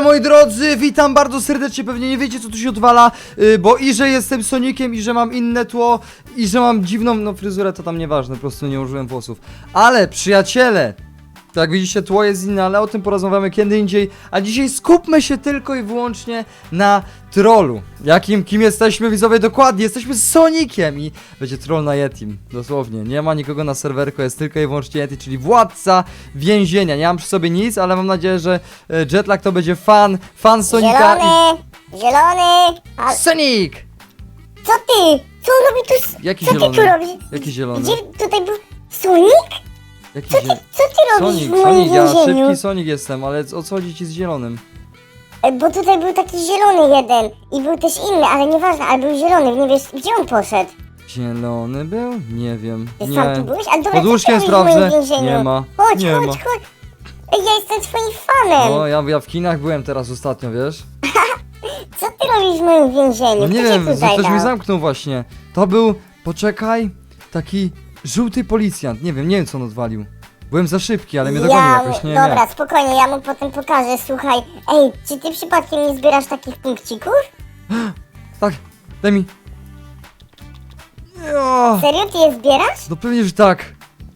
Ale moi drodzy, witam bardzo serdecznie, pewnie nie wiecie co tu się odwala, yy, bo i że jestem Sonikiem, i że mam inne tło, i że mam dziwną, no fryzurę to tam nieważne, po prostu nie użyłem włosów. Ale przyjaciele, tak widzicie, tło jest inne, ale o tym porozmawiamy kiedy indziej, a dzisiaj skupmy się tylko i wyłącznie na trollu. Jakim, kim jesteśmy widzowie dokładnie, jesteśmy Sonikiem i będzie troll na Yetim, dosłownie. Nie ma nikogo na serwerku, jest tylko i wyłącznie Yeti, czyli władca więzienia. Nie mam przy sobie nic, ale mam nadzieję, że e, Jetlag to będzie fan, fan Sonika Zielony! Zielony! A i... Sonic! co ty? Co on robi tu? s- Jaki co ty zielony? tu robisz? Jaki zielony? Gdzie tutaj był Sonic? Jaki Co ty, co ty robisz Sonic, w moim Sonic, ja więzieniu? szybki Sonic jestem, ale o co chodzi ci z zielonym? E, Bo tutaj był taki zielony jeden i był też inny, ale nieważne, ale był zielony, nie wiesz gdzie on poszedł? Zielony był? Nie wiem. Ty sam tu byłeś? A dobra, Pod łóżkiem co ty robisz w moim sprawdzę. więzieniu? Nie ma. Chodź, Nie chodź, ma. chodź. Ej, ja jestem twoim fanem. O, ja, ja w kinach byłem teraz ostatnio, wiesz? Co ty robisz w moim więzieniu? No nie Kto cię wiem, tutaj ktoś dał? mnie zamknął właśnie. To był, poczekaj, taki żółty policjant. Nie wiem, nie wiem co on odwalił. Byłem za szybki, ale mnie dogonił ja, jakoś, nie Dobra, nie. spokojnie, ja mu potem pokażę, słuchaj. Ej, czy ty przypadkiem nie zbierasz takich punkcików? Tak, daj mi. Jo, Serio, ty je zbierasz? no pewnie, że tak.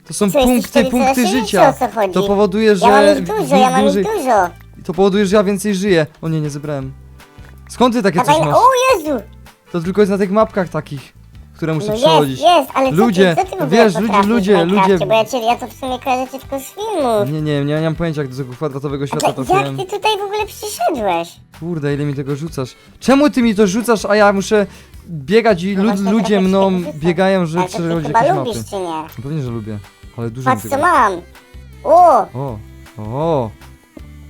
To są Co, punkty, punkty życia. To powoduje, że... Ja mam ich dużo, ja mam ich dużo. To powoduje, że ja więcej żyję. O nie, nie zebrałem. Skąd ty takie Dawaj, coś masz? o Jezu! To tylko jest na tych mapkach takich, które muszę No przechodzić. jest, jest, ale Ludzie, co ty, co ty w ogóle wiesz, ludzie, potrafisz w ludzie, Minecrafcie? ludzie- Bo ja, cię, ja to w sumie kojarzę cię tylko z filmów. Nie, nie, nie, nie mam pojęcia jak do tego kwadratowego świata trafiłem. jak ty tutaj w ogóle przyszedłeś? Kurde, ile mi tego rzucasz. Czemu ty mi to rzucasz, a ja muszę biegać i No lud, właśnie, ludzie trochę mną biegają, że Ale to ty przechodzić chyba jakieś lubisz, mapy. czy nie? No pewnie, że lubię, ale dużo mi Patrz co tego. mam! O! O, o.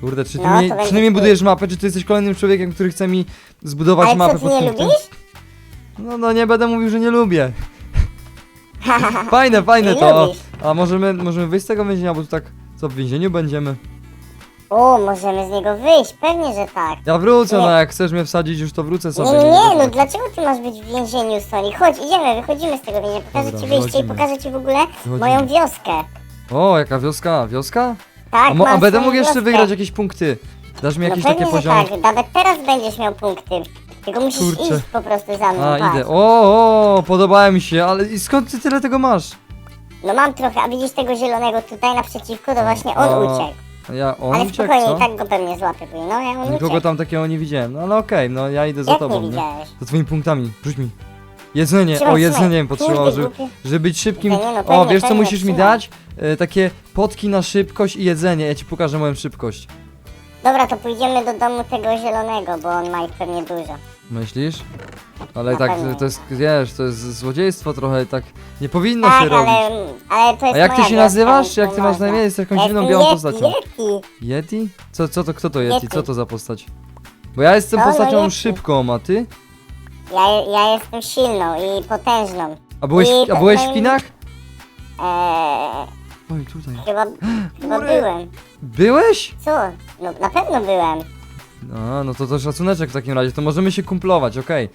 Kurde, czy ty, No, mnie, to czy ty cool. budujesz mapę, czy ty jesteś kolejnym człowiekiem, który chce mi zbudować Ale mapę co, ty nie punktem? lubisz? No, no nie będę mówił, że nie lubię. Fajne, fajne Nie to. lubisz. A możemy, możemy wyjść z tego więzienia, bo tu tak, co w więzieniu będziemy? O, możemy z niego wyjść, pewnie, że tak. Ja wrócę, Nie. no jak chcesz mnie wsadzić już to wrócę sobie. Nie, nie, nie nie, będę no dlaczego ty masz być w więzieniu, Sonic? Chodź, idziemy, wychodzimy z tego więzienia, pokażę Dobra, ci wyjście i wychodzimy. pokażę ci w ogóle Wychodzimy. moją wioskę. O, jaka wioska? Wioska? Tak, A, mo- a mam będę swoją mógł jeszcze wioskę. wygrać jakieś punkty. Dasz mi No jakieś pewnie, takie że poziomy? tak, nawet teraz będziesz miał punkty. Tylko musisz Kurczę. iść po prostu za mną, A, patrz. idę. O, o, mi się, ale i skąd ty tyle tego masz? No mam trochę, a widzisz tego zielonego tutaj naprzeciwko, to właśnie on A, uciekł. Ja, on Ale uciekł, spokojnie, co? i tak go pewnie złapie później. No, ja on Nikogo uciekł. tam takiego nie widziałem, no ale okej, no ja idę za Jak tobą, nie widziałeś? Za twoimi punktami, rzuć mi. Jedzenie, Trzymaj, o jedzenie trzymaj. bym potrzebował, Kurde, żeby, głupie. żeby być szybkim. Jedzenie, no O, pewnie, wiesz co pewnie, musisz mi trzymaj. dać? E, takie potki na szybkość i jedzenie, ja ci pokażę moją szybkość. Dobra, to pójdziemy do domu tego zielonego, bo on ma ich pewnie dużo. Myślisz? Ale Na tak, pewno. to jest, wiesz, to jest złodziejstwo trochę, tak nie powinno tak, się robić. ale, ale to jest A jak ty moja się wioska, nazywasz? więc Jak nie ty masz na można. imię? Jest jakąś Ja dziwną białą postacią. Yeti. Yeti? Co, co, to, kto to Yeti? Yeti. Co to za postać? Bo ja jestem No, no postacią Yeti. szybką, a ty? Ja, ja jestem silną i potężną. A byłeś, I a byłeś w kinach? Eee, Oj, tutaj. chyba, chyba Góry. byłem. Byłeś? Co? No na pewno byłem. A, no to to szacuneczek w takim razie, to możemy się kumplować, okej.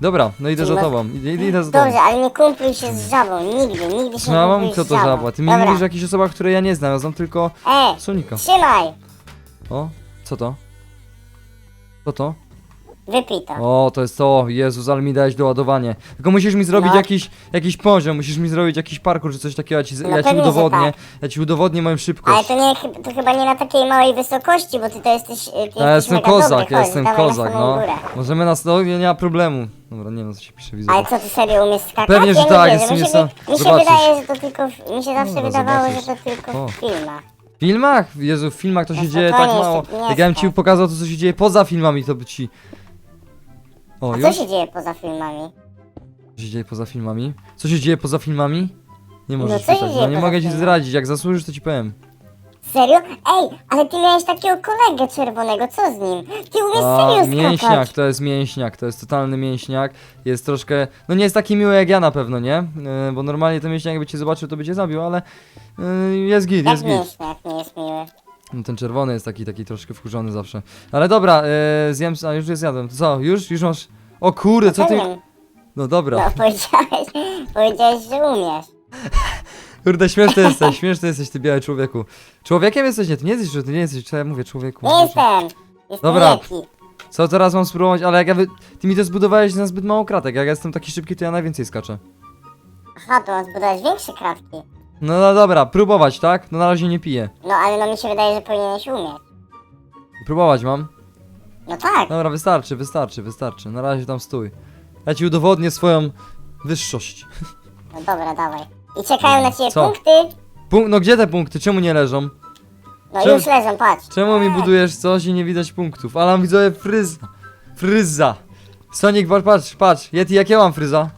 Dobra, no idę za tobą, idę, idę, za tobą. Dobrze, ale nie kumpluj się z żabą, nigdy, nigdy się nie No mam kumpluj kto z to żabą. żabła, ty mi Dobra. mówisz o jakichś osobach, które ja nie znam, ja znam tylko E, Sonika. trzymaj, O, co to? Co to? Wypij to. O, to jest to, Jezus, ale mi dałeś doładowanie. Tylko musisz mi zrobić No. jakiś, jakiś poziom, musisz mi zrobić jakiś parkour czy coś takiego, ja ci, No ja ci pewnie, że udowodnię, tak. ja ci udowodnię moją Ale szybkość. to nie, to chyba nie na takiej małej wysokości, bo ty to jesteś, ty Ja jesteś jestem mega kozak, dobry, ja chodź, jestem dawaj na kozak, samą no. górę. Możemy nas, no nie, nie ma problemu. Dobra, nie wiem co się pisze, widzę. Ale co, ty serio umiesz skakać? Pewnie, że ja tak, nie jestem wierzę. Mi się, nieco- wy- mi się zobaczysz. wydaje, że to tylko, w, mi się zawsze Dobra, wydawało, zobaczysz. że to tylko O. w filmach. W filmach? Jezu, w filmach to się No dzieje tak spokojnie, mało. jeszcze nie Jak ja bym ci jestem. pokazał to, co się dzieje poza filmami, to by ci... O, A już? co się dzieje poza filmami? Co się dzieje poza filmami? Co się dzieje poza filmami? Nie możesz co się pytać, dzieje no nie poza mogę ci filmami? zdradzić, jak zasłużysz to ci powiem. Serio? Ej, ale ty miałeś takiego kolegę czerwonego, co z nim? Ty umiesz serio mięśniak, skakać? to jest mięśniak, to jest totalny mięśniak. Jest troszkę, no nie jest taki miły jak ja na pewno, nie? Yy, bo normalnie ten mięśniak jakby cię zobaczył, to by cię zabił, ale yy, jest git, Jak jest git. mięśniak nie jest miły? No, ten czerwony jest taki, taki troszkę wkurzony zawsze. Ale dobra, yy, zjem, a już je zjadłem. Co, już? Już masz... O kurde, co ty... Pewnie. No dobra. No powiedziałeś, powiedziałeś, że umiesz. Kurde, śmieszny jesteś, śmieszny jesteś ty biały człowieku. Człowiekiem jesteś? Nie, ty nie jesteś, ty nie jesteś, co ja mówię człowieku. Nie jestem. Jestem Dobra. Co teraz mam spróbować? Ale jak ja wy... Ty mi to zbudowałeś na zbyt mało kratek. Jak ja jestem taki szybki, to ja najwięcej skaczę. Aha, to on zbudowałeś większe kratki. No, no dobra, próbować, tak? No na razie nie piję. No ale no mi się wydaje, że powinieneś umieć. Próbować mam. No tak. Dobra, wystarczy, wystarczy, wystarczy. Na razie tam stój. Ja ci udowodnię swoją wyższość. No dobra, dawaj. I czekają na ciebie Co? punkty. Punk no gdzie te punkty? Czemu nie leżą? No Czemu- już leżą, patrz. Czemu mi budujesz coś i nie widać punktów? Ale mam widzowie fryza. Fryza. Sonic, patrz, patrz, patrz. Yeti, jakie mam fryza?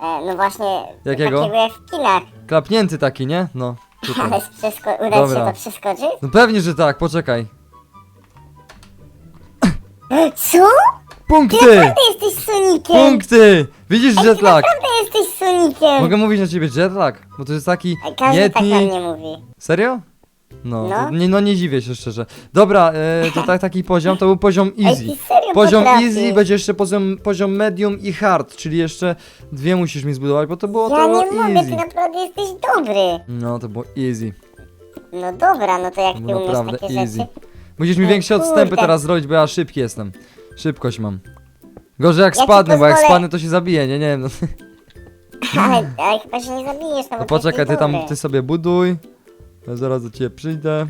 E, no właśnie, Jakiego? takiego jak w kinach. Klapnięty taki, nie? No. Tutaj. Ale przesko- uda ci Dobra. się to przeskoczyć? No pewnie, że tak, poczekaj. Co? Punkty! Ty jesteś Sonikiem! Punkty! Widzisz Ej, ty jetlag? naprawdę jesteś Sonikiem! Mogę mówić na ciebie jetlag? Bo to jest taki Każdy tak na Yeti... mnie mówi. Serio? No, No. Nie, no nie dziwię się szczerze. Dobra, e, to tak, taki poziom, to był poziom easy. Ej, ty serio Poziom potrafisz? easy, będzie jeszcze poziom, poziom medium i hard, czyli jeszcze dwie musisz mi zbudować, bo to było, Ja to było nie mogę, easy. ty naprawdę jesteś dobry. No, to było easy. No dobra, no to jak To ty było umiesz naprawdę takie easy. rzeczy. Musisz mi No większe kurde. odstępy teraz zrobić, bo ja szybki jestem. Szybkość mam. Gorzej jak Ja ci spadnę, bo jak pozwolę- spadnę to się zabiję, nie, nie wiem. No. Ale, ale chyba się nie zabijesz, no bo To poczekaj, ty jesteś tam, dobry. ty sobie buduj. Ja zaraz do ciebie przyjdę.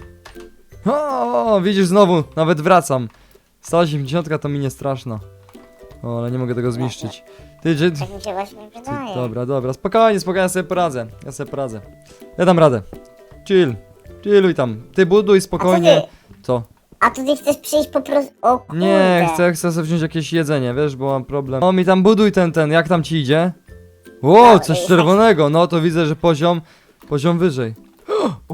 O, widzisz, znowu, nawet wracam. 180 to mi nie straszna. O, ale nie mogę tego zniszczyć. Ty, czy... Tak mi się właśnie wydaje. dobra, dobra, spokojnie, spokojnie, ja sobie poradzę. Ja sobie poradzę. Ja dam radę. Chill. Chilluj tam. Ty buduj spokojnie. Co? A tu ty chcesz przyjść po prostu... O kurde. Nie, chcę, chcę sobie wziąć jakieś jedzenie, wiesz, bo mam problem. O, mi tam buduj ten, ten, jak tam ci idzie? Ło, No, coś czerwonego, no to widzę, że poziom, poziom wyżej.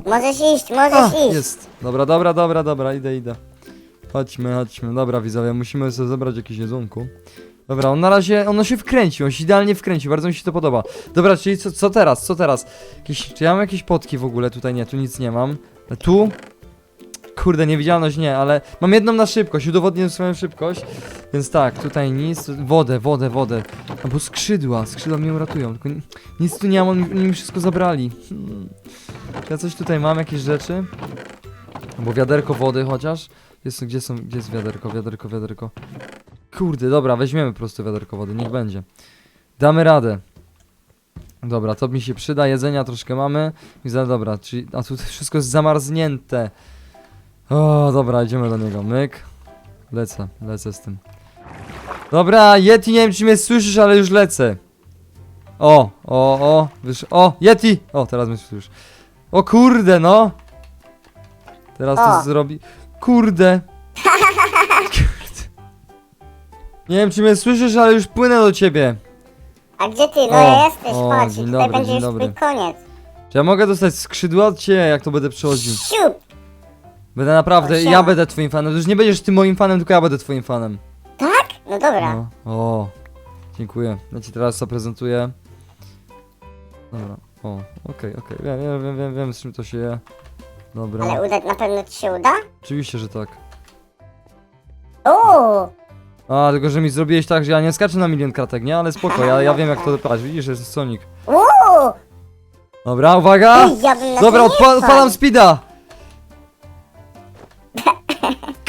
Możesz iść, możesz iść. jest. Dobra, dobra, dobra, dobra, idę, idę. Chodźmy, chodźmy. Dobra, widzowie, musimy sobie zebrać jakieś jedzonku. Dobra, on na razie, ono się wkręcił, on się idealnie wkręcił, bardzo mi się to podoba. Dobra, czyli co, co teraz, co teraz? Jakieś, czy ja mam jakieś potki w ogóle? Tutaj nie, tu nic nie mam. A tu? Kurde, niewidzialność nie, ale mam jedną na szybkość, udowodnię swoją szybkość. Więc tak, tutaj nic, tu- wodę, wodę, wodę. Albo skrzydła, skrzydła mnie uratują, tylko ni- nic tu nie mam, oni, oni mi wszystko zabrali. Hmm. Ja coś tutaj mam, jakieś rzeczy? Albo wiaderko wody chociaż? Jest, gdzie są, gdzie jest wiaderko, wiaderko, wiaderko? Kurde, dobra, weźmiemy po prostu wiaderko wody, niech będzie. Damy radę. Dobra, to mi się przyda, jedzenia troszkę mamy. Dobra, czyli, a tu wszystko jest zamarznięte. O, dobra, idziemy do niego, myk. Lecę, lecę z tym. Dobra, Yeti, nie wiem czy mnie słyszysz, ale już lecę. O, o, o, wysz... O, Yeti! O, teraz mnie słyszysz. O kurde, no! Teraz to O. zrobi... Kurde! Kurde. Nie wiem, czy mnie słyszysz, ale już płynę do ciebie. A gdzie ty? No O, ja jesteś, o, patrz, dzień tutaj dobry, będzie dzień już dobry. twój koniec. Czy ja mogę dostać skrzydła od ciebie, jak to będę przechodził? Siup! Będę naprawdę, ja będę twoim fanem. To już nie będziesz ty moim fanem, tylko ja będę twoim fanem. Tak? No dobra. No. O, dziękuję. Ja ci teraz zaprezentuję. Dobra. O, okej, okej. Wiem, wiem, wiem, wiem, wiem, z czym to się je. Dobra. Ale uda, na pewno ci się uda? Oczywiście, że tak. O! A, tylko że mi zrobiłeś tak, że ja nie skaczę na milion kratek, nie? Ale spoko, ja, ja wiem jak to patrz, widzisz, że jest Sonic. O! Dobra, uwaga! Ej, ja bym na Dobra, to nie odpa wpadł. odpalam speeda!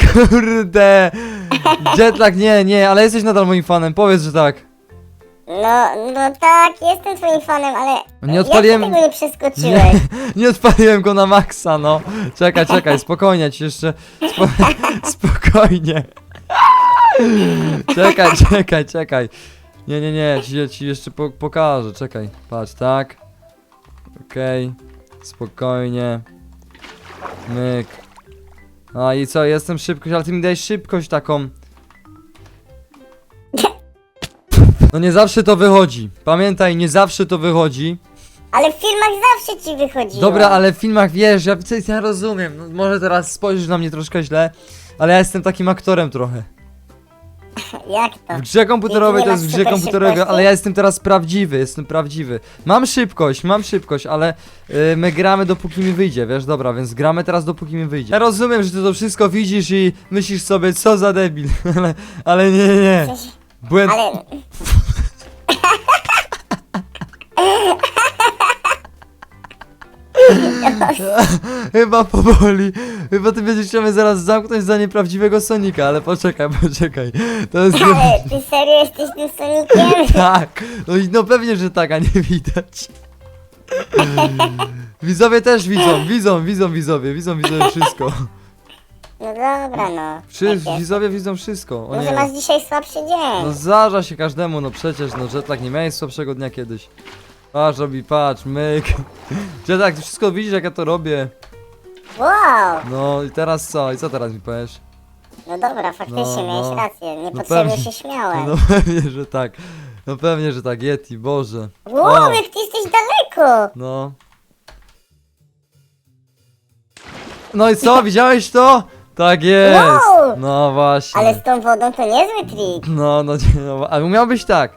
Kurde! Jetlag, nie, nie, ale jesteś nadal moim fanem, powiedz, że tak. No, no tak, jestem twoim fanem, ale... Nie odpaliłem- Jak ty tego nie przeskoczyłeś? Nie, nie odpaliłem go na maksa, no. Czekaj, czekaj, spokojnie, ci jeszcze. Spo, spokojnie. Czekaj, czekaj, czekaj. Nie, nie, nie, ci, ci jeszcze po, pokażę, czekaj. Patrz, tak. Okej, spokojnie. Myk. A i co, jestem szybkość, ale ty mi dajesz szybkość taką. No nie zawsze to wychodzi. Pamiętaj, nie zawsze to wychodzi. Ale w filmach zawsze ci wychodziło. Dobra, ale w filmach wiesz, ja, ja rozumiem. No, może teraz spojrzysz na mnie troszkę źle, ale ja jestem takim aktorem trochę. Jak to? W grze komputerowej to jest w masz grze super komputerowej, szybkości? ale ja jestem teraz prawdziwy, jestem prawdziwy. Mam szybkość, mam szybkość, ale y, my gramy dopóki mi wyjdzie, wiesz, dobra, więc gramy teraz dopóki mi wyjdzie. Ja rozumiem, że ty to wszystko widzisz i myślisz sobie, co za debil, ale, ale nie, nie, nie. Przecież- Błęd... Ale... Chyba powoli. Chyba ty będziesz chciał mnie zaraz zamknąć za nieprawdziwego Sonika, ale poczekaj, poczekaj. To jest... Ale ty serio jesteś tym Sonikiem? Tak, no, i- no pewnie, że tak, a nie widać. Widzowie też widzą, widzą, widzą widzowie, widzą widzowie wszystko. No dobra, no. Wszyscy, Tak widzowie widzą wszystko. O Może nie. masz dzisiaj słabszy dzień. No zdarza się każdemu, no przecież, no jetlag nie miałeś słabszego dnia kiedyś. Patrz, robi, patrz, myk. Jetlag, ty wszystko widzisz jak ja to robię. Wow! No i teraz co? I co teraz mi powiesz? No dobra, faktycznie No, miałeś no. rację. No Niepotrzebnie pewnie. się śmiałem. No pewnie, że tak. No pewnie, że tak, Yeti, Boże. Wow, jak ty jesteś daleko! No. No i co, widziałeś to? Tak jest! Wow! No właśnie. Ale z tą wodą to niezły trik. No, no, nie, no, ale umiałbyś tak.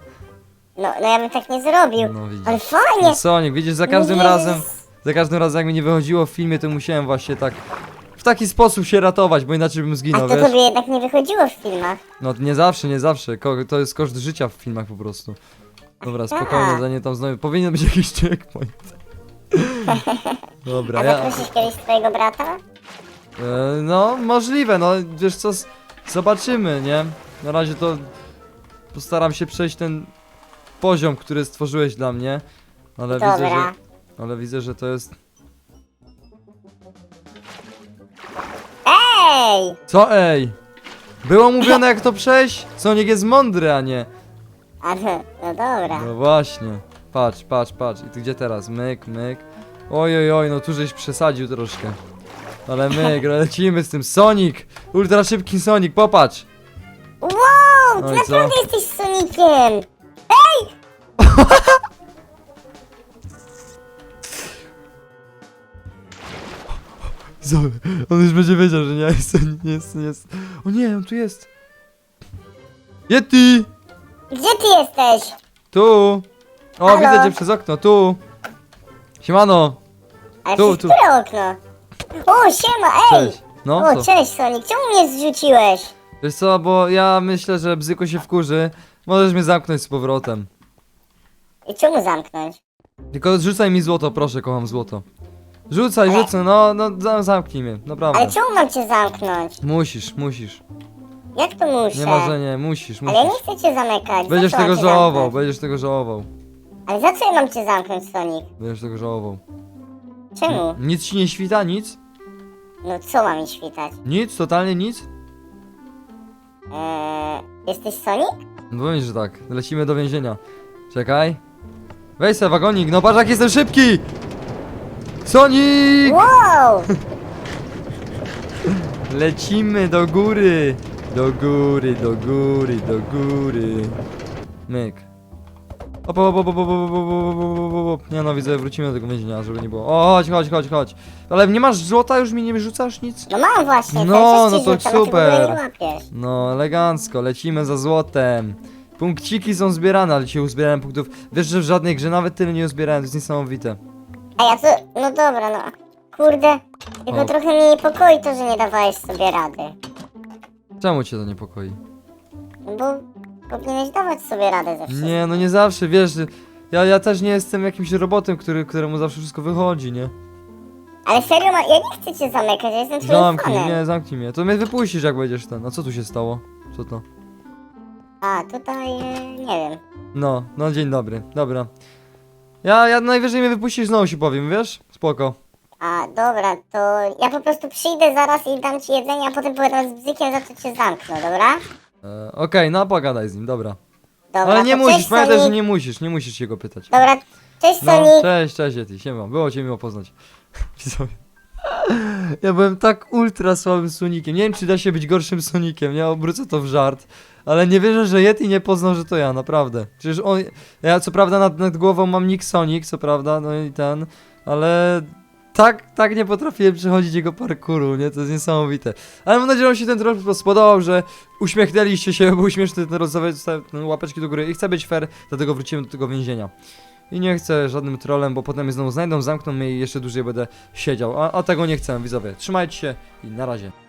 No, no ja bym tak nie zrobił. No widzisz. Ale fajnie! Sonic, widzisz, za każdym razem, za każdym razem jak mi nie wychodziło w filmie, to musiałem właśnie tak, w taki sposób się ratować, bo inaczej bym A zginął, to wiesz? tobie jednak nie wychodziło w filmach. No nie zawsze, nie zawsze, Ko to jest koszt życia w filmach po prostu. Dobra, tak. spokojnie, zanim tam znowu, powinien być jakiś checkpoint. Dobra, A ja... zaprosisz kiedyś swojego brata? E, no, możliwe, no wiesz co, z- zobaczymy, nie? Na razie to postaram się przejść ten poziom, który stworzyłeś dla mnie. Ale widzę, że, Dobra. ale widzę, że to jest... Ej! Co ej? Było mówione jak to przejść? Sonic jest mądry, a nie. A no, no dobra. No właśnie. Patrz, patrz, patrz. I ty gdzie teraz? Myk, myk. Oj, oj, oj, no tu żeś przesadził troszkę. Ale myk, lecimy z tym. Sonic! Ultra szybki Sonic, popatrz! Wow! No Ty co? naprawdę jesteś Sonikiem! Zoe, on już będzie wiedział, że nie jest, nie jest, nie jest. O nie, on tu jest. Yeti! Gdzie ty jesteś? Tu! O, Halo? widzę cię przez okno, tu! Siemano! Ale Tu, przez tu. które okno? O, siema, ej! Cześć! No, o, co? cześć Sonic, czemu mnie zrzuciłeś? Wiesz co, bo ja myślę, że Bzyko się wkurzy. Możesz mnie zamknąć z powrotem. I czemu zamknąć? Tylko rzucaj mi złoto, proszę, kocham złoto. Rzucaj, Ale- rzucaj, no, no, za- zamknij mnie, naprawdę. Ale czemu mam cię zamknąć? Musisz, musisz. Jak to muszę? Nie ma, że nie, musisz, Ale ja nie musisz. chcę cię zamykać. Będziesz za co mam tego cię żałował, zamknąć? będziesz tego żałował. Ale za co ja mam cię zamknąć, Sonic? Będziesz tego żałował. Czemu? Nic ci nie świta, nic? No co ma mi świtać? Nic, totalnie nic? Eee, jesteś Sonic? No powiem, że tak. Lecimy do więzienia. Czekaj. Weź se wagonik, no patrz jak jestem szybki! Sonic! Wow! Lecimy do góry! Do góry, do góry, do góry. Myk. Op, op, op, op, op, op, op, op, op. Nie no, widzę, wrócimy do tego więzienia, żeby nie było. O, chodź, chodź, chodź, chodź. Ale nie masz złota, już mi nie rzucasz nic? No mam właśnie, No, no to super. No, elegancko, lecimy za złotem. Punkciki są zbierane, ale dzisiaj uzbierałem punktów. Wiesz, że w żadnej grze nawet tyle nie uzbierałem, to jest niesamowite. A ja to, no dobra, no. Kurde, tylko O. trochę mnie niepokoi to, że nie dawałeś sobie rady. Czemu cię to niepokoi? No Bo powinieneś dawać sobie radę ze wszystkim. Nie, no nie zawsze, wiesz, ja, ja też nie jestem jakimś robotem, który, któremu zawsze wszystko wychodzi, nie? Ale serio, ma, ja nie chcę cię zamykać, ja jestem twoim Zamknij, fanem. nie, zamknij mnie. To mnie wypuścisz, jak będziesz ten. A co tu się stało? Co to? A, tutaj, e, nie wiem. No, no dzień dobry, dobra. Ja, ja najwyżej mnie wypuścisz, znowu się powiem, wiesz? Spoko. A, dobra, to ja po prostu przyjdę zaraz i dam ci jedzenie, a potem pogadam z bzykiem, za co cię zamknę, dobra? E, Okej, no pogadaj z nim, dobra. Dobra, Ale nie to musisz, cześć, pamiętaj, że Sonic. nie musisz, nie musisz się go pytać. Dobra, cześć No, Sonic. cześć, cześć Yeti, siema, było cię miło poznać. Widzowie. Ja byłem tak ultra słabym Sonikiem, nie wiem czy da się być gorszym Sonikiem, nie obrócę to w żart, ale nie wierzę, że Yeti nie poznał, że to ja, naprawdę. Przecież on, ja co prawda nad, nad głową mam nick Sonic, co prawda, no i ten, ale tak, tak nie potrafiłem przechodzić jego parkouru, nie, to jest niesamowite. Ale mam nadzieję, że się ten trochę spodobał, że uśmiechnęliście się, bo śmieszny ten rozmowy, łapeczki do góry i chcę być fair, dlatego wróciłem do tego więzienia. I nie chcę żadnym trolem, bo potem mnie znowu znajdą, zamkną mnie i jeszcze dłużej będę siedział. A, a tego nie chcę, widzowie. Trzymajcie się i na razie.